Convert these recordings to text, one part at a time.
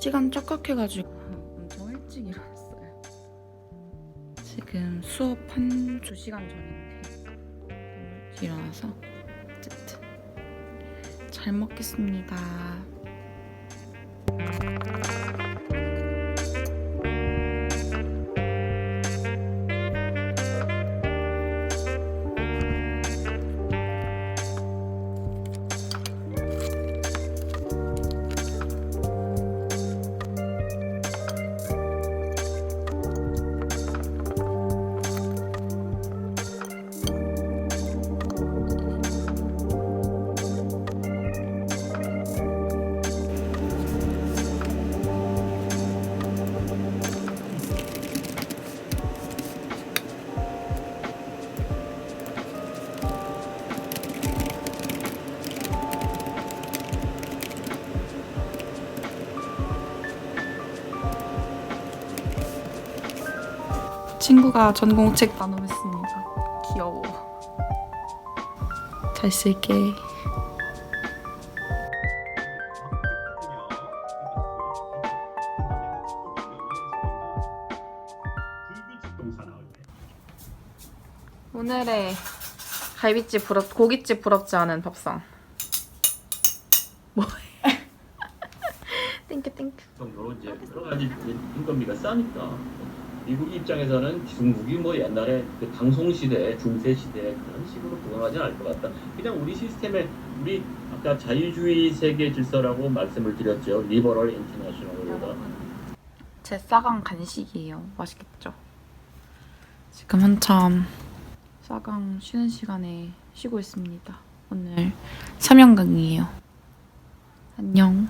시간 촉각해가지고 엄청 일찍 일어났어요. 지금 수업 한 2시간 전인데 일어나서 어쨌든 잘 먹겠습니다. 친구가 전공책 나눔했습니다. 귀여워. 잘 쓸게. 오늘의 갈비집 부럽 고깃집 부럽지 않은 밥상. 뭐해? 땡큐 땡큐. 정도로 이제 여러 가지 인건비가 싸니까 미국 입장에서는 중국이 뭐 옛날에 그 방송 시대, 중세 시대 그런 식으로 구성하지 않을 것 같다. 그냥 우리 시스템에 우리 아까 자유주의 세계 질서라고 말씀을 드렸죠. 리버럴 인터내셔널로다. 제 싸강 간식이에요. 맛있겠죠? 지금 한참 싸강 쉬는 시간에 쉬고 있습니다. 오늘 3연강이에요. 안녕.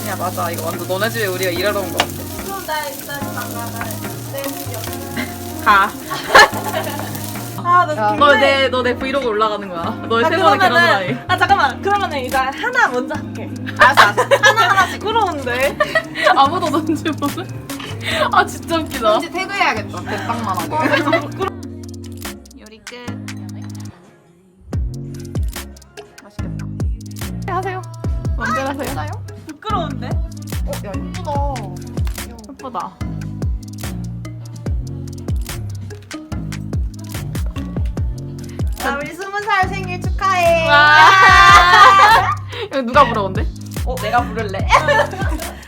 아니야 맞아 이거 완전 너네 집에 우리가 일하러 온 거 같아. 그럼 나 일단 나가 내 가. 아나 너내 너 내 브이로그 올라가는 거야. 너의 세 번의 결혼 라이. 아 잠깐만 그러면은 일단 하나 먼저 할게 알았어 알았어 하나 하나씩 부러운데 아무도 뭔지 모르. 아 진짜 웃기다. 이제 태그해야겠다. 대빵만 하게. 요리 끝. 맛있겠다. 하세요. 언제 하세요? 부끄러운데 어, 야 이쁘다. 예쁘다. 자 우리 스무 살 생일 축하해 이거 누가 부러운데? 어 내가 부를래 그래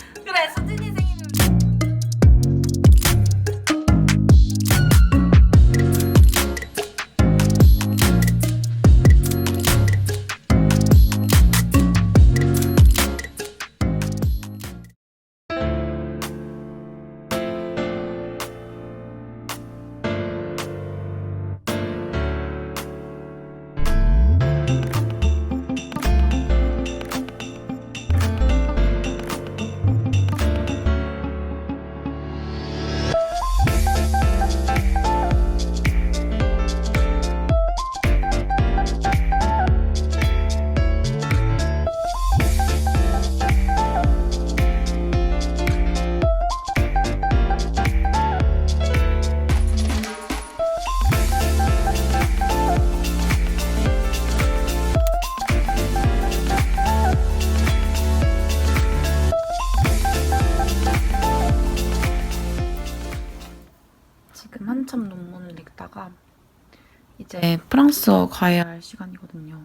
이제 프랑스어 가야 할 시간이거든요.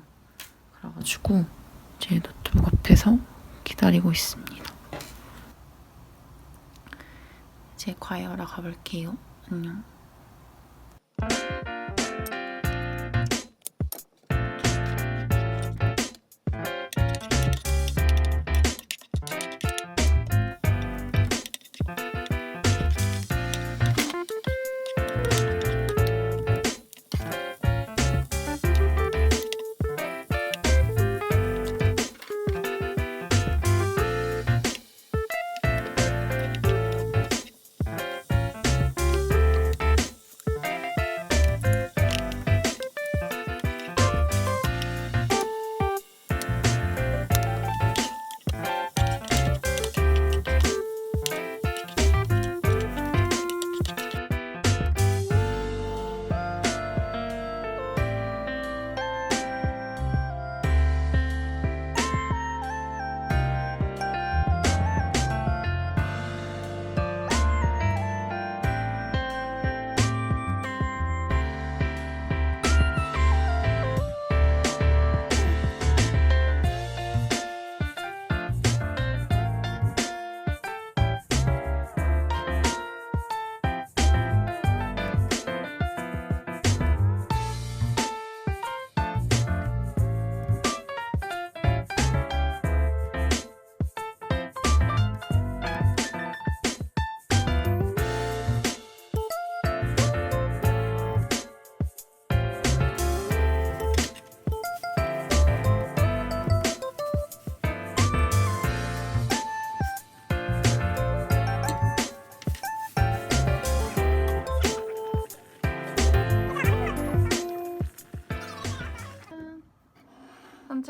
그래가지고 제 노트북 앞에서 기다리고 있습니다. 이제 과외하러 가볼게요. 안녕.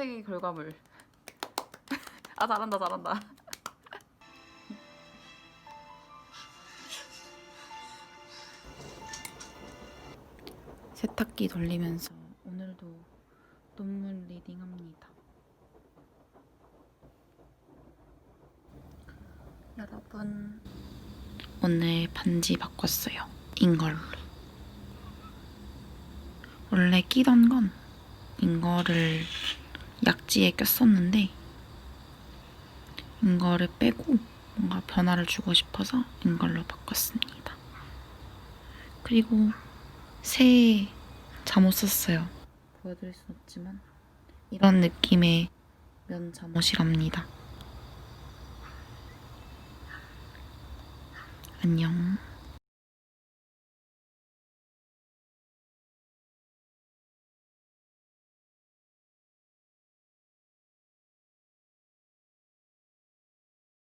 껍데기 결과물. 아 잘한다 잘한다. 세탁기 돌리면서 오늘도 논문 리딩합니다. 여러분 오늘 반지 바꿨어요. 인걸로. 원래 끼던 건 인거를 약지에 꼈었는데 인거를 빼고 뭔가 변화를 주고 싶어서 인걸로 바꿨습니다. 그리고 새해 잠옷 썼어요. 보여드릴 순 없지만 이런 느낌의 면 잠옷이랍니다. 안녕.